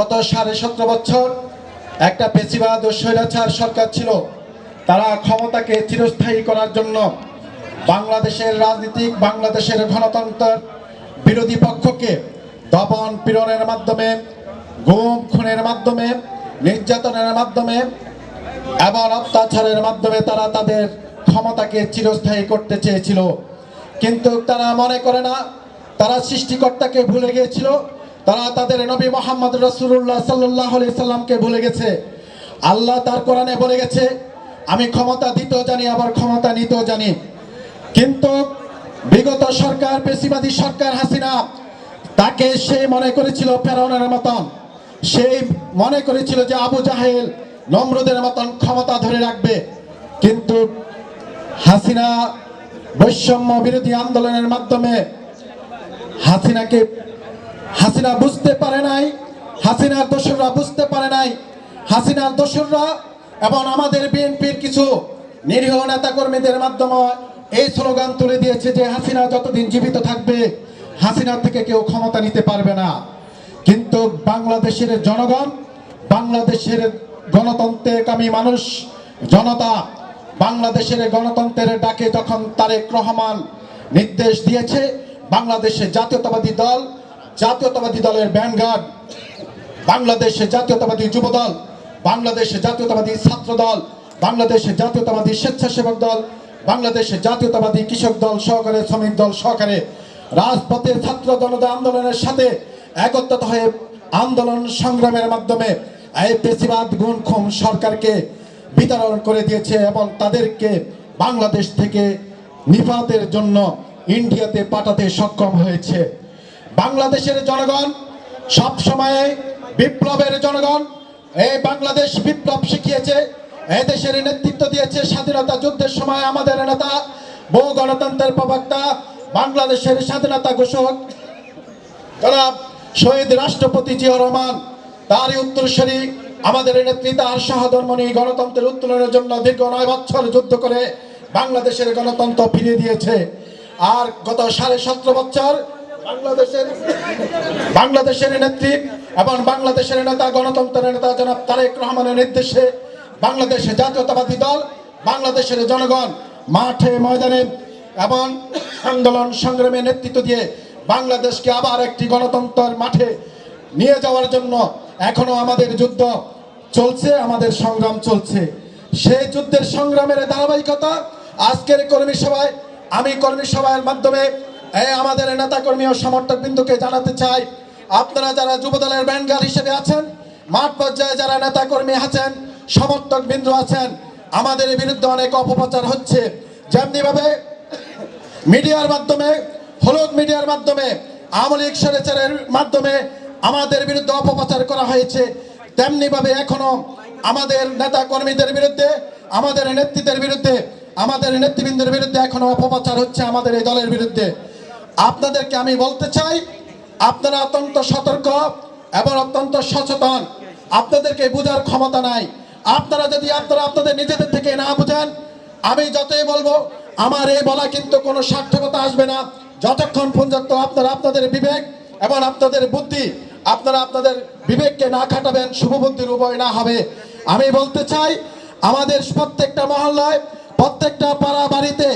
গত সাড়ে সতেরো বছর একটা পেশিবাদ স্বৈরাচার সরকার ছিল। তারা ক্ষমতাকে চিরস্থায়ী করার জন্য বাংলাদেশের রাজনীতিক, বাংলাদেশের গণতন্ত্রের বিরোধী পক্ষকে দমন পীড়নের মাধ্যমে, গুম খুনের মাধ্যমে, নির্যাতনের মাধ্যমে এবং অত্যাচারের মাধ্যমে তারা তাদের ক্ষমতাকে চিরস্থায়ী করতে চেয়েছিল। কিন্তু তারা মনে করে না, তারা সৃষ্টিকর্তাকে ভুলে গিয়েছিল। তারা তাদের নবী মোহাম্মদ রসুল্লাহ সাল্লাহ সাল্লামকে বলে গেছে। আল্লাহ তার কোরআনে বলে গেছে, আমি ক্ষমতা দিতেও জানি, আবার ক্ষমতা নিতেও জানি। কিন্তু বিগত সরকার পেশিবাদী সরকার হাসিনা, তাকে সে মনে করেছিল ফেরাউনের মতন। সেই মনে করেছিল যে আবু জাহেল নমরুদের মতন ক্ষমতা ধরে রাখবে। কিন্তু হাসিনা বৈষম্য বিরোধী আন্দোলনের মাধ্যমে হাসিনাকে হাসিনা বুঝতে পারে নাই, হাসিনার দোসররা বুঝতে পারে নাই, হাসিনার দোসররা এবং আমাদের বিএনপির কিছু নিরীহ নেতাকর্মীদের মাধ্যমে এই স্লোগান তুলে দিয়েছে যে হাসিনা যতদিন জীবিত থাকবে, হাসিনা থেকে কেউ ক্ষমতা নিতে পারবে না। কিন্তু বাংলাদেশের জনগণ, বাংলাদেশের গণতন্ত্রের কামী মানুষ, জনতা বাংলাদেশের গণতন্ত্রের ডাকে যখন তারেক রহমান নির্দেশ দিয়েছে, বাংলাদেশের জাতীয়তাবাদী দল জাতীয়তাবাদী দলের ব্যানগার্ড। বাংলাদেশের জাতীয়তাবাদী যুব দল বাংলাদেশের জাতীয়তাবাদী ছাত্র দল বাংলাদেশের জাতীয়তাবাদী স্বেচ্ছাসেবক দল বাংলাদেশের জাতীয়তাবাদী কৃষক দল সহকারে, শ্রমিক দল সহকারে। রাজপথের ছাত্র জনতা আন্দোলনের সাথে একত্রিত হয়ে আন্দোলন সংগ্রামের মাধ্যমে এই পেশিবাদ গুণ খুম সরকারকে বিতরণ করে দিয়েছে এবং তাদেরকে বাংলাদেশ থেকে নিপাতের জন্য ইন্ডিয়াতে পাঠাতে সক্ষম হয়েছে। বাংলাদেশের জনগণ, সব সময় বিপ্লবের জনগণ এই বাংলাদেশ বিপ্লব শিখিয়েছে এই দেশের নেতৃত্ব দিয়েছে স্বাধীনতা যুদ্ধের সময় আমাদের নেতা, বহু গণতন্ত্রের প্রবক্তা, বাংলাদেশের স্বাধীনতা ঘোষক, জনাব শহীদ রাষ্ট্রপতি জিয়া রহমান, তারই উত্তরস্বরী আমাদের নেত্রী, তার সহধর্মণী গণতন্ত্রের উত্তোলনের জন্য দীর্ঘ নয় বছর যুদ্ধ করে বাংলাদেশের গণতন্ত্র ফিরিয়ে দিয়েছে। আর গত সাড়ে সতেরো বছর বাংলাদেশের বাংলাদেশের নেত্রী এবং বাংলাদেশের নেতা, গণতন্ত্রের নেতা জনাব তারেক রহমানের নির্দেশে বাংলাদেশের জাতীয়তাবাদী দল, বাংলাদেশের জনগণ মাঠে ময়দানে এবং আন্দোলন সংগ্রামে নেতৃত্ব দিয়ে বাংলাদেশকে আবার একটি গণতন্ত্রের মাঠে নিয়ে যাওয়ার জন্য এখনও আমাদের যুদ্ধ চলছে, আমাদের সংগ্রাম চলছে। সেই যুদ্ধের সংগ্রামের ধারাবাহিকতা আজকের কর্মী সভায় আমি কর্মী সভার মাধ্যমে এই আমাদের নেতা কর্মী ও সমর্থক বিন্দুকে জানাতে চাই, আপনারা যারা যুবদলের ব্যান্ডগার হিসেবে আছেন, মাঠ পর্যায়ে যারা নেতা কর্মী আছেন সমর্থক বিন্দু আছেন, আমাদের বিরুদ্ধে অনেক অপপ্রচার হচ্ছে। যেমনি ভাবে মিডিয়ার মাধ্যমে, হলুদ মিডিয়ার মাধ্যমে, আওয়ামী লীগ সরেচারের মাধ্যমে আমাদের বিরুদ্ধে অপপ্রচার করা হয়েছে তেমনি ভাবে এখনও আমাদের নেতা কর্মীদের বিরুদ্ধে, আমাদের নেতৃত্বের বিরুদ্ধে, আমাদের নেতৃবৃন্দের বিরুদ্ধে এখনও অপপ্রচার হচ্ছে আমাদের এই দলের বিরুদ্ধে। আপনাদেরকে আমি বলতে চাই, আপনারা অত্যন্ত সতর্ক এবং অত্যন্ত সচেতন। আপনাদেরকে বোঝার ক্ষমতা নাই। আপনারা যদি আপনারা আপনাদের নিজেদের থেকে না বুঝেন, আমি যতই বলব, আমার এই বলা কিন্তু কোনো সার্থকতা আসবে না। যতক্ষণ পর্যন্ত আপনারা আপনাদের বিবেক এবং আপনাদের বুদ্ধি, আপনারা আপনাদের বিবেককে না খাটাবেন, শুভ বুদ্ধির উভয় না হবে। আমি বলতে চাই, আমাদের প্রত্যেকটা মহল্লায় প্রত্যেকটা পাড়া বাড়িতে,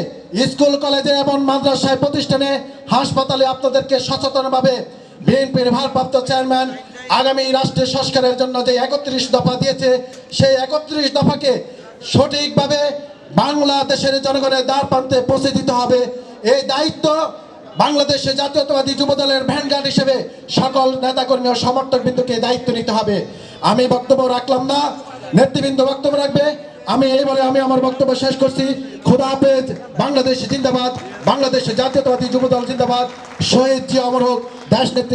স্কুল, কলেজে এবং মাদ্রাসায়, প্রতিষ্ঠানে, হাসপাতালে আপনাদেরকে সচেতনভাবে বিএনপির ভারপ্রাপ্ত চেয়ারম্যান আগামী রাষ্ট্রের সংস্কারের জন্য যে একত্রিশ দফা দিয়েছে, সেই একত্রিশ দফাকে সঠিকভাবে বাংলাদেশের জনগণের দ্বার প্রান্তে পৌঁছে দিতে হবে। এই দায়িত্ব বাংলাদেশে জাতীয়তাবাদী যুবদলের ভ্যানগার্ড হিসেবে সকল নেতাকর্মী ও সমর্থক বিন্দুকে দায়িত্ব নিতে হবে। আমি বক্তব্য রাখলাম না, নেতৃবৃন্দ বক্তব্য রাখবে। আমি এই বলে আমি আমার বক্তব্য শেষ করছি। খোদা হাফেজ, বাংলাদেশ জিন্দাবাদ, বাংলাদেশ জাতীয়তাবাদী যুবদল জিন্দাবাদ। শহীদ জিয়া অমর হোক, দেশ নেত্রী